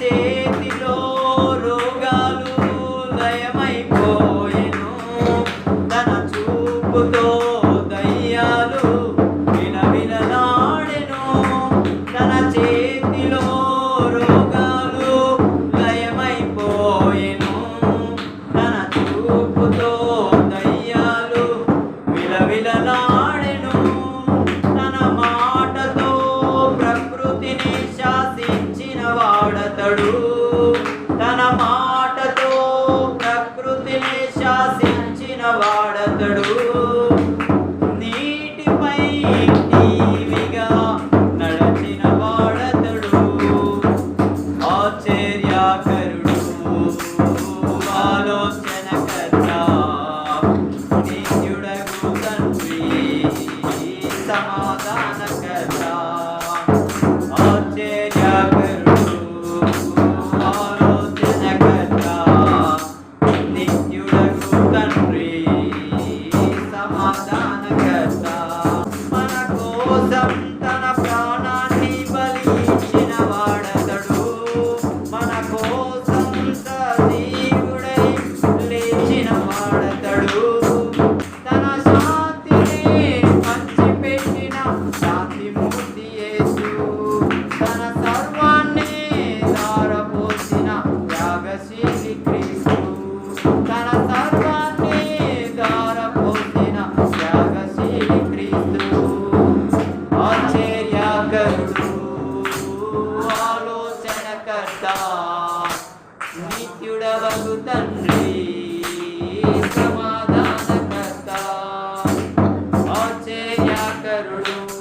చేతిలో రోగాలు లయమైపోయెను తన చూపుతో దయ్యాలు విలవిలలాడెను. తన చేతిలో రోగాలు లయమైపోయెను తన చూపుతో దయ్యాలు విలవిలలాడెను. వాడతడు తన మాటతో ప్రకృతిని శాసించిన వాడతడు. నీటిపై టీవిగా నడచిన వాడతడు. ఆశ్చర్యకరుడు. లేచిన తన శాంతిని పంచిపెట్టిన శాంతిమూర్తి యేసు. తన సర్వాన్ని దారపోసిన త్యాగశీలి క్రీస్తు. తన సర్వాన్ని దారపోసిన త్యాగశీలి క్రీస్తు. ఆశ్చర్యకరుడు ఆలోచనకర్త నిత్యుడవగు తండ్రి. bedroom.